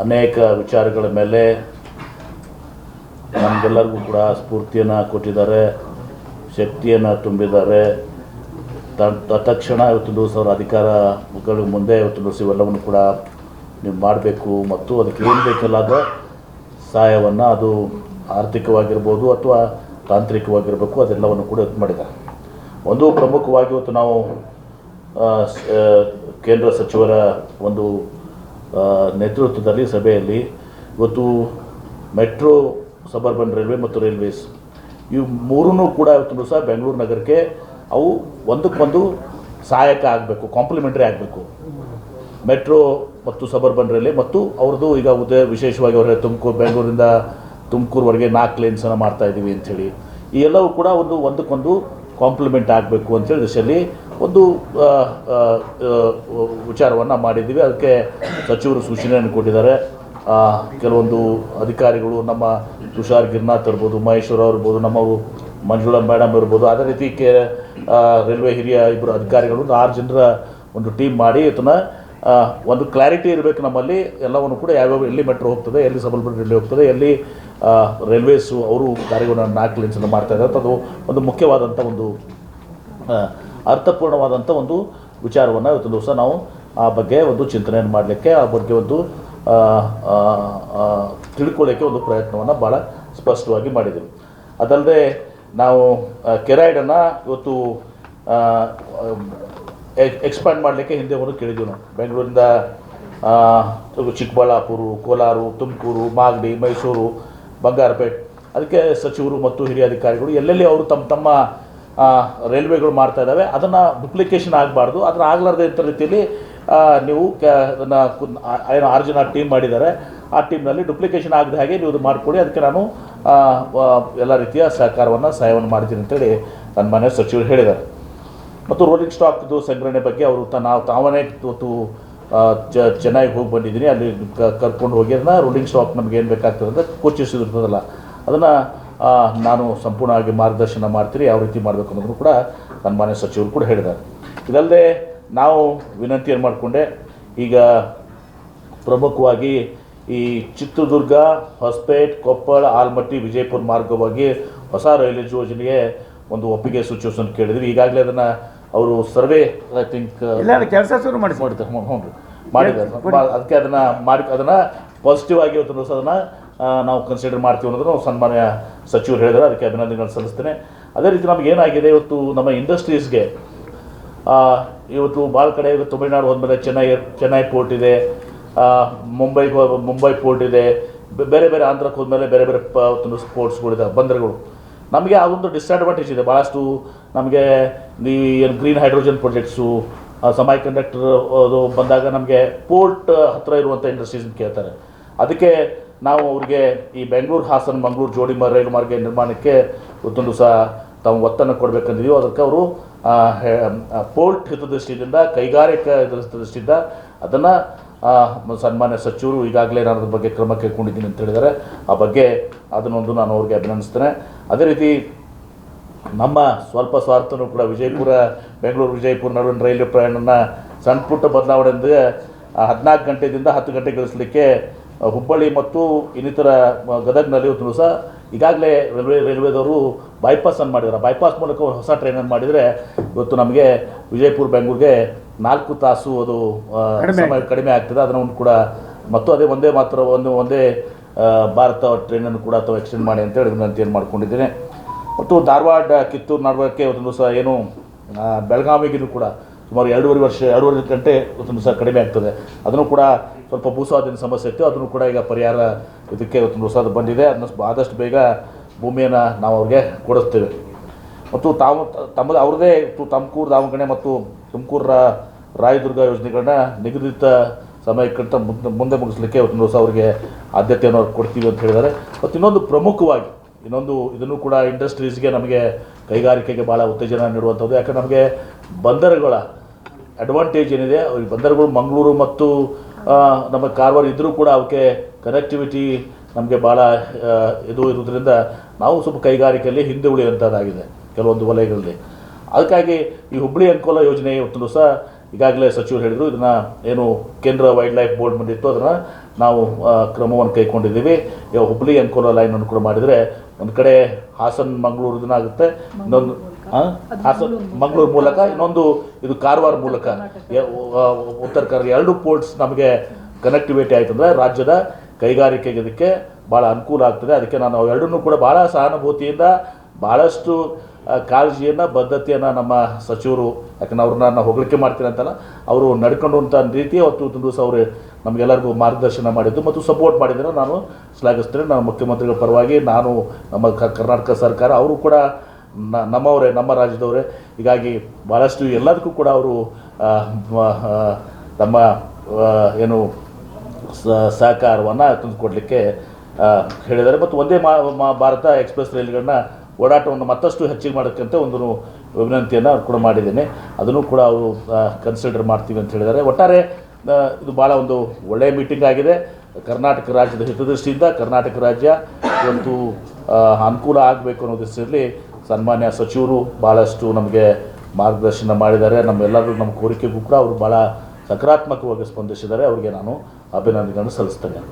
ಅನೇಕ ವಿಚಾರಗಳ ಮೇಲೆ ನಮಗೆಲ್ಲರಿಗೂ ಕೂಡ ಸ್ಫೂರ್ತಿಯನ್ನು ಕೊಟ್ಟಿದ್ದಾರೆ, ಶಕ್ತಿಯನ್ನು ತುಂಬಿದ್ದಾರೆ. ತ- ತತ್ಕ್ಷಣ ಇವತ್ತು ದಿವಸ ಅವರ ಅಧಿಕಾರಗಳ ಮುಂದೆ ಇವತ್ತು ದಿವಸ ಇವೆಲ್ಲವನ್ನು ಕೂಡ ನೀವು ಮಾಡಬೇಕು ಮತ್ತು ಅದಕ್ಕೆ ಏನು ಅದು ಸಹಾಯವನ್ನು ಅದು ಆರ್ಥಿಕವಾಗಿರ್ಬೋದು ಅಥವಾ ತಾಂತ್ರಿಕವಾಗಿರಬೇಕು ಅದೆಲ್ಲವನ್ನು ಕೂಡ ಇದು ಮಾಡಿದ್ದಾರೆ. ಒಂದು ಪ್ರಮುಖವಾಗಿ ಇವತ್ತು ನಾವು ಕೇಂದ್ರ ಸಚಿವರ ಒಂದು ನೇತೃತ್ವದಲ್ಲಿ ಸಭೆಯಲ್ಲಿ ಇವತ್ತು ಮೆಟ್ರೋ, ಸಬರ್ಬನ್ ರೈಲ್ವೆ ಮತ್ತು ರೈಲ್ವೇಸ್ ಇವು ಮೂರೂ ಕೂಡ ಇವತ್ತು ಸಹ ಬೆಂಗಳೂರು ನಗರಕ್ಕೆ ಅವು ಒಂದಕ್ಕೊಂದು ಸಹಾಯಕ ಆಗಬೇಕು ಕಾಂಪ್ಲಿಮೆಂಟ್ರಿ ಆಗಬೇಕು. ಮೆಟ್ರೋ ಮತ್ತು ಸಬರ್ಬನ್ ರೈಲ್ವೆ ಮತ್ತು ಅವ್ರದ್ದು ಈಗ ಉದಯ ವಿಶೇಷವಾಗಿ ಅವರೇ ತುಮಕೂರು, ಬೆಂಗಳೂರಿಂದ ತುಮಕೂರುವರೆಗೆ ನಾಲ್ಕು ಲೇನ್ಸನ್ನು ಮಾಡ್ತಾಯಿದ್ದೀವಿ ಅಂಥೇಳಿ. ಈ ಎಲ್ಲವೂ ಕೂಡ ಒಂದು ಒಂದಕ್ಕೊಂದು ಕಾಂಪ್ಲಿಮೆಂಟ್ ಆಗಬೇಕು ಅಂತೇಳಿ ದಿಶೆಯಲ್ಲಿ ಒಂದು ವಿಚಾರವನ್ನು ಮಾಡಿದ್ದೀವಿ. ಅದಕ್ಕೆ ಸಚಿವರು ಸೂಚನೆಯನ್ನು ಕೊಟ್ಟಿದ್ದಾರೆ. ಕೆಲವೊಂದು ಅಧಿಕಾರಿಗಳು ನಮ್ಮ ತುಷಾರ್ ಗಿರ್ನಾಥ್ ಇರ್ಬೋದು, ಮಹೇಶ್ವರ ಇರ್ಬೋದು ನಮ್ಮವರು ಮಂಜುಳಾ ಮೇಡಮ್ ಇರ್ಬೋದು, ಅದೇ ರೀತಿ ಕೆ ರೈಲ್ವೆ ಹಿರಿಯ ಇಬ್ಬರು ಅಧಿಕಾರಿಗಳು ಆರು ಜನರ ಒಂದು ಟೀಮ್ ಮಾಡಿ ಇದನ್ನು ಒಂದು ಕ್ಲಾರಿಟಿ ಇರಬೇಕು ನಮ್ಮಲ್ಲಿ. ಎಲ್ಲವನ್ನು ಕೂಡ ಯಾವ್ಯಾವ ಎಲ್ಲಿ ಮೆಟ್ರೋ ಹೋಗ್ತದೆ, ಎಲ್ಲಿ ಸಬಲ್ಪುರ ರೈಲ್ವೆ ಹೋಗ್ತದೆ, ಎಲ್ಲಿ ರೈಲ್ವೇಸು ಅವರು ಕಾರ್ಯಗಳನ್ನು ನಾಲ್ಕು ಲೆನ್ಸನ್ನು ಮಾಡ್ತಾ ಇದ್ದಾರೆ. ಅದು ಒಂದು ಮುಖ್ಯವಾದಂಥ ಒಂದು ಅರ್ಥಪೂರ್ಣವಾದಂಥ ಒಂದು ವಿಚಾರವನ್ನು ಇವತ್ತು ದಿವಸ ನಾವು ಆ ಬಗ್ಗೆ ಒಂದು ಚಿಂತನೆಯನ್ನು ಮಾಡಲಿಕ್ಕೆ, ಆ ಬಗ್ಗೆ ಒಂದು ತಿಳ್ಕೊಳ್ಳಿಕ್ಕೆ ಒಂದು ಪ್ರಯತ್ನವನ್ನು ಭಾಳ ಸ್ಪಷ್ಟವಾಗಿ ಮಾಡಿದ್ದೀವಿ ಅದಲ್ಲದೆ ನಾವು ಕೆರಾಯ್ಡನ್ನು ಇವತ್ತು ಎಕ್ಸ್ಪ್ಯಾಂಡ್ ಮಾಡಲಿಕ್ಕೆ ಹಿಂದೆ ಒಂದು ಕೇಳಿದ್ದೀವಿ ನಾವು. ಬೆಂಗಳೂರಿಂದ ಚಿಕ್ಕಬಳ್ಳಾಪುರ, ಕೋಲಾರ, ತುಮಕೂರು, ಮಾಗಡಿ, ಮೈಸೂರು, ಬಂಗಾರಪೇಟೆ, ಅದಕ್ಕೆ ಸಚಿವರು ಮತ್ತು ಹಿರಿಯ ಅಧಿಕಾರಿಗಳು ಎಲ್ಲೆಲ್ಲಿ ಅವರು ತಮ್ಮ ತಮ್ಮ ರೈಲ್ವೆಗಳು ಮಾಡ್ತಾ ಇದ್ದಾವೆ. ಅದನ್ನು ಡುಪ್ಲಿಕೇಶನ್ ಆಗಬಾರ್ದು. ಅದನ್ನು ಆಗಲಾರ್ದ ಇಂಥ ರೀತಿಯಲ್ಲಿ ನೀವು ಅದನ್ನು ಏನು ಆರು ಜನ ಟೀಮ್ ಮಾಡಿದ್ದಾರೆ. ಆ ಟೀಮ್ನಲ್ಲಿ ಡುಪ್ಲಿಕೇಶನ್ ಆಗದ ಹಾಗೆ ನೀವು ಇದು ಮಾಡಿಕೊಡಿ ಅದಕ್ಕೆ ನಾನು ಎಲ್ಲ ರೀತಿಯ ಸಹಕಾರವನ್ನು ಸಹಾಯವನ್ನು ಮಾಡ್ತೀನಿ ಅಂತೇಳಿ ನನ್ನ ಮನೆ ಸಚಿವರು ಹೇಳಿದ್ದಾರೆ. ಮತ್ತು ರೋಲಿಂಗ್ ಸ್ಟಾಕ್ದು ಸಂಗ್ರಹಣೆ ಬಗ್ಗೆ ಅವರು ತ ನಾವು ತಾವೇ ಇವತ್ತು ಆ, ಚ ಚೆನ್ನೈಗೆ ಹೋಗಿ ಬಂದಿದ್ದೀನಿ. ಅಲ್ಲಿ ಕರ್ಕೊಂಡು ಹೋಗಿ ಅದನ್ನ ರೋಲಿಂಗ್ ಸ್ಟಾಕ್ ನಮ್ಗೆ ಏನು ಬೇಕಾಗ್ತದೆ ಅಂತ ಕೋಚಿಸಿರ್ತದಲ್ಲ ಅದನ್ನು ನಾನು ಸಂಪೂರ್ಣವಾಗಿ ಮಾರ್ಗದರ್ಶನ ಮಾಡ್ತೀನಿ ಯಾವ ರೀತಿ ಮಾಡಬೇಕು ಅನ್ನೋದನ್ನು ಕೂಡ ನನ್ನ ಮನೆ ಸಚಿವರು ಕೂಡ ಹೇಳಿದ್ದಾರೆ. ಇದಲ್ಲದೆ ನಾವು ವಿನಂತಿಯನ್ನು ಮಾಡಿಕೊಂಡೆ ಈಗ ಪ್ರಮುಖವಾಗಿ ಈ ಚಿತ್ರದುರ್ಗ ಹೊಸಪೇಟ್ ಕೊಪ್ಪಳ ಆಲ್ಮಟ್ಟಿ ವಿಜಯಪುರ ಮಾರ್ಗವಾಗಿ ಹೊಸ ರೈಲ್ವೆ ಯೋಜನೆಗೆ ಒಂದು ಒಪ್ಪಿಗೆ ಸೂಚಿಸೋದನ್ನು ಕೇಳಿದ್ವಿ. ಈಗಾಗಲೇ ಅದನ್ನು ಅವರು ಸರ್ವೆ ಐ ಥಿಂಕ್ ಕೆಲಸ ಶುರು ಮಾಡಿಸಿ ಮಾಡಿದ್ದಾರೆ. ಹ್ಞೂ ಹ್ಞೂ ರೀ ಮಾಡಿದ್ದಾರೆ. ಅದಕ್ಕೆ ಅದನ್ನು ಮಾಡಿ ಅದನ್ನು ಪಾಸಿಟಿವ್ ಆಗಿ ಇವತ್ತು ಅದನ್ನು ನಾವು ಕನ್ಸಿಡರ್ ಮಾಡ್ತೀವಿ ಅನ್ನೋದನ್ನು ಸನ್ಮಾನ್ಯ ಸಚಿವರು ಹೇಳಿದ್ದಾರೆ ಅದಕ್ಕೆ ಅಭಿನಂದನೆಗಳನ್ನು ಸಲ್ಲಿಸ್ತೇನೆ. ಅದೇ ರೀತಿ ನಮಗೆ ಏನಾಗಿದೆ, ಇವತ್ತು ನಮ್ಮ ಇಂಡಸ್ಟ್ರೀಸ್ಗೆ ಇವತ್ತು ಭಾಳ ಕಡೆ ಇವತ್ತು ತಮಿಳ್ನಾಡು ಹೋದ್ಮೇಲೆ ಚೆನ್ನೈ ಚೆನ್ನೈ ಪೋರ್ಟ್ ಇದೆ ಮುಂಬೈ ಮುಂಬೈ ಪೋರ್ಟ್ ಇದೆ ಬೇರೆ ಬೇರೆ ಆಂಧ್ರಕ್ಕೆ ಹೋದ್ಮೇಲೆ ಬೇರೆ ಬೇರೆ ಪ ಸ್ಪೋರ್ಟ್ಸ್ಗಳಿದೆ ಬಂದರುಗಳು. ನಮಗೆ ಆ ಒಂದು ಡಿಸ್ಅಡ್ವಾಂಟೇಜ್ ಇದೆ ಭಾಳಷ್ಟು ನಮಗೆ ಈ ಏನು ಗ್ರೀನ್ ಹೈಡ್ರೋಜನ್ ಪ್ರಾಜೆಕ್ಟ್ಸು ಸಮಯ ಕಂಡಕ್ಟರ್ ಅದು ಬಂದಾಗ ನಮಗೆ ಪೋರ್ಟ್ ಹತ್ತಿರ ಇರುವಂಥ ಇಂಡಸ್ಟ್ರೀಸ್ ಕೇಳ್ತಾರೆ. ಅದಕ್ಕೆ ನಾವು ಅವ್ರಿಗೆ ಈ ಬೆಂಗಳೂರು ಹಾಸನ ಮಂಗಳೂರು ಜೋಡಿ ರೈಲು ಮಾರ್ಗ ನಿರ್ಮಾಣಕ್ಕೆ ಒಂದೊಂದು ಸಹ ತಾವು ಒತ್ತನ್ನು ಕೊಡಬೇಕಂದಿದೆಯೋ ಅದಕ್ಕೆ ಅವರು ಪೋರ್ಟ್ ಹಿತದೃಷ್ಟಿಯಿಂದ ಕೈಗಾರಿಕಾ ಹಿತದೃಷ್ಟಿಯಿಂದ ಅದನ್ನು ಸನ್ಮಾನ್ಯ ಸಚಿವರು ಈಗಾಗಲೇ ನಾನು ಅದ್ರ ಬಗ್ಗೆ ಕ್ರಮ ಕೈಗೊಂಡಿದ್ದೀನಿ ಅಂತ ಹೇಳಿದ್ದಾರೆ. ಆ ಬಗ್ಗೆ ಅದನ್ನೊಂದು ನಾನು ಅವ್ರಿಗೆ ಅಭಿನಂದಿಸ್ತೇನೆ. ಅದೇ ರೀತಿ ನಮ್ಮ ಸ್ವಲ್ಪ ಸ್ವಾರ್ಥನೂ ಕೂಡ ವಿಜಯಪುರ ಬೆಂಗಳೂರು ವಿಜಯಪುರ ನಡುವಿನ ರೈಲು ಪ್ರಯಾಣನ ಸಣ್ಣ ಪುಟ್ಟ ಬದಲಾವಣೆಯಿಂದ ಹದಿನಾಲ್ಕು ಗಂಟೆಯಿಂದ ಹತ್ತು ಗಂಟೆಗೆ ಇಳಿಸಲಿಕ್ಕೆ ಆ, ಹುಬ್ಬಳ್ಳಿ ಮತ್ತು ಇನ್ನಿತರ ಗದಗ್ನಲ್ಲಿ ಒಂದು ದಿವಸ ಈಗಾಗಲೇ ರೈಲ್ವೆ ರೈಲ್ವೆದವರು ಬೈಪಾಸನ್ನು ಮಾಡಿದ್ದಾರೆ. ಬೈಪಾಸ್ ಮೂಲಕ ಒಂದು ಹೊಸ ಟ್ರೈನನ್ನು ಮಾಡಿದರೆ ಇವತ್ತು ನಮಗೆ ವಿಜಯಪುರ ಬೆಂಗಳೂರಿಗೆ ನಾಲ್ಕು ತಾಸು ಅದು ಸಮಯ ಕಡಿಮೆ ಆಗ್ತದೆ. ಅದನ್ನು ಕೂಡ ಮತ್ತು ಅದೇ ಒಂದೇ ಮಾತ್ರ ಒಂದು ಒಂದೇ ಭಾರತ ಟ್ರೈನನ್ನು ಕೂಡ ಅಥವಾ ಎಕ್ಸ್ಟೆಂಡ್ ಮಾಡಿ ಅಂತೇಳಿ ವಿನಂತಿಯನ್ನು ಮಾಡ್ಕೊಂಡಿದ್ದೇನೆ. ಮತ್ತು ಧಾರವಾಡ ಕಿತ್ತೂರು ನಡುವಕ್ಕೆ ಒಂದು ದಿವಸ ಏನು ಬೆಳಗಾವಿಗಿನೂ ಬೆಳಗಾವಿಗೂ ಕೂಡ ಸುಮಾರು ಎರಡೂವರೆ ವರ್ಷ ಎರಡೂವರೆ ಗಂಟೆ ಒಂದು ದಿವಸ ಕಡಿಮೆ ಆಗ್ತದೆ. ಅದನ್ನು ಕೂಡ ಸ್ವಲ್ಪ ಭೂಸ್ವಾಧೀನ ಸಮಸ್ಯೆ ಇತ್ತು, ಅದನ್ನು ಕೂಡ ಈಗ ಪರಿಹಾರ ಇದಕ್ಕೆ ಇವತ್ತು ದಿವಸ ಬಂದಿದೆ. ಅದನ್ನು ಆದಷ್ಟು ಬೇಗ ಭೂಮಿಯನ್ನು ನಾವು ಅವ್ರಿಗೆ ಕೊಡಿಸ್ತೇವೆ. ಮತ್ತು ತಾವು ತಮ್ಮದು ಅವ್ರದ್ದೇ ತುಮಕೂರು, ದಾವಣಗೆರೆ ಮತ್ತು ತುಮಕೂರು ರಾಯದುರ್ಗ ಯೋಜನೆಗಳನ್ನ ನಿಗದಿತ ಸಮಯಕ್ಕಿಂತ ಮುಂದೆ ಮುಗಿಸ್ಲಿಕ್ಕೆ ಒಂದು ದಿವಸ ಅವರಿಗೆ ಆದ್ಯತೆಯನ್ನು ಅವ್ರು ಕೊಡ್ತೀವಿ ಅಂತ ಹೇಳಿದ್ದಾರೆ. ಮತ್ತು ಇನ್ನೊಂದು ಪ್ರಮುಖವಾಗಿ, ಇನ್ನೊಂದು ಇದನ್ನು ಕೂಡ ಇಂಡಸ್ಟ್ರೀಸ್ಗೆ ನಮಗೆ ಕೈಗಾರಿಕೆಗೆ ಭಾಳ ಉತ್ತೇಜನ ನೀಡುವಂಥದ್ದು. ಯಾಕಂದ್ರೆ ನಮಗೆ ಬಂದರುಗಳ ಅಡ್ವಾಂಟೇಜ್ ಏನಿದೆ ಬಂದರುಗಳು ಮಂಗಳೂರು ಮತ್ತು ನಮ್ಮ ಕಾರವಾರ ಇದ್ದರೂ ಕೂಡ ಅವಕ್ಕೆ ಕನೆಕ್ಟಿವಿಟಿ ನಮಗೆ ಭಾಳ ಇದು ಇರೋದ್ರಿಂದ ನಾವು ಸ್ವಲ್ಪ ಕೈಗಾರಿಕೆಯಲ್ಲಿ ಹಿಂದೆ ಉಳಿಯುವಂಥದ್ದಾಗಿದೆ ಕೆಲವೊಂದು ವಲಯಗಳಲ್ಲಿ. ಅದಕ್ಕಾಗಿ ಈ ಹುಬ್ಬಳ್ಳಿ ಅಂಕೋಲ ಯೋಜನೆ ಇವತ್ತು ಸಹ ಈಗಾಗಲೇ ಸಚಿವರು ಹೇಳಿದರು, ಇದನ್ನು ಏನು ಕೇಂದ್ರ ವೈಲ್ಡ್ ಲೈಫ್ ಬೋರ್ಡ್ ಬಂದಿತ್ತು ಅದನ್ನು ನಾವು ಕ್ರಮವನ್ನು ಕೈಗೊಂಡಿದ್ದೀವಿ. ಈಗ ಹುಬ್ಬಳ್ಳಿ ಅಂಕೋಲ ಲೈನನ್ನು ಕೂಡ ಮಾಡಿದರೆ ಒಂದು ಕಡೆ ಹಾಸನ್, ಮಂಗಳೂರು ಇದನ್ನಾಗುತ್ತೆ ಇನ್ನೊಂದು ಮಂಗಳೂರು ಮೂಲಕ. ಇನ್ನೊಂದು ಇದು ಕಾರವಾರ ಮೂಲಕ. ಉತ್ತರ ಕರ್ನಾಟಕ ಎರಡು ಪೋರ್ಟ್ಸ್ ನಮಗೆ ಕನೆಕ್ಟಿವಿಟಿ ಆಯಿತು ಅಂದರೆ ರಾಜ್ಯದ ಕೈಗಾರಿಕೆಗೆ ಇದಕ್ಕೆ ಭಾಳ ಅನುಕೂಲ ಆಗ್ತದೆ. ಅದಕ್ಕೆ ನಾನು ಎರಡನ್ನೂ ಕೂಡ ಭಾಳ ಸಹಾನುಭೂತಿಯಿಂದ ಭಾಳಷ್ಟು ಕಾಳಜಿಯನ್ನು ಬದ್ಧತೆಯನ್ನು ನಮ್ಮ ಸಚಿವರು ಯಾಕಂದ್ರೆ ಅವ್ರನ್ನ ನಾನು ಹೊಗಳಿಕೆ ಮಾಡ್ತೀನಿ ಅಂತಲ್ಲ ಅವರು ನಡ್ಕೊಂಡಂಥ ರೀತಿ ಅವತ್ತು ಒಂದು ದಿವಸ ಅವರು ನಮಗೆಲ್ಲರಿಗೂ ಮಾರ್ಗದರ್ಶನ ಮಾಡಿದ್ದು ಮತ್ತು ಸಪೋರ್ಟ್ ಮಾಡಿದ್ದನ್ನು ನಾನು ಶ್ಲಾಘಿಸ್ತೇನೆ. ನಾನು ಮುಖ್ಯಮಂತ್ರಿಗಳ ಪರವಾಗಿ ನಾನು ನಮ್ಮ ಕರ್ನಾಟಕ ಸರ್ಕಾರ ಅವರು ಕೂಡ ನಮ್ಮವರೇ, ನಮ್ಮ ರಾಜ್ಯದವರೇ, ಹೀಗಾಗಿ ಭಾಳಷ್ಟು ಎಲ್ಲದಕ್ಕೂ ಕೂಡ ಅವರು ತಮ್ಮ ಏನು ಸಹಕಾರವನ್ನು ತಂದುಕೊಡಲಿಕ್ಕೆ ಹೇಳಿದ್ದಾರೆ. ಮತ್ತು ಒಂದೇ ಮಾ ಭಾರತ ಎಕ್ಸ್ಪ್ರೆಸ್ ರೈಲುಗಳನ್ನ ಓಡಾಟವನ್ನು ಮತ್ತಷ್ಟು ಹೆಚ್ಚಿಗೆ ಮಾಡೋಕ್ಕಂತ ಒಂದು ವಿನಂತಿಯನ್ನು ಕೂಡ ಮಾಡಿದ್ದೇನೆ. ಅದನ್ನು ಕೂಡ ಅವರು ಕನ್ಸಿಡರ್ ಮಾಡ್ತೀವಿ ಅಂತ ಹೇಳಿದ್ದಾರೆ. ಒಟ್ಟಾರೆ ಇದು ಭಾಳ ಒಂದು ಒಳ್ಳೆಯ ಮೀಟಿಂಗ್ ಆಗಿದೆ. ಕರ್ನಾಟಕ ರಾಜ್ಯದ ಹಿತದೃಷ್ಟಿಯಿಂದ ಕರ್ನಾಟಕ ರಾಜ್ಯ ಒಂದು ಅನುಕೂಲ ಆಗಬೇಕು ಅನ್ನೋ ದೃಷ್ಟಿಯಲ್ಲಿ ಸನ್ಮಾನ್ಯ ಸಚಿವರು ಭಾಳಷ್ಟು ನಮಗೆ ಮಾರ್ಗದರ್ಶನ ಮಾಡಿದ್ದಾರೆ. ನಮ್ಮೆಲ್ಲರೂ ನಮ್ಮ ಕೋರಿಕೆಗೂ ಕೂಡ ಅವರು ಭಾಳ ಸಕಾರಾತ್ಮಕವಾಗಿ ಸ್ಪಂದಿಸಿದ್ದಾರೆ. ಅವರಿಗೆ ನಾನು ಅಭಿನಂದನೆಗಳನ್ನು ಸಲ್ಲಿಸ್ತೇನೆ.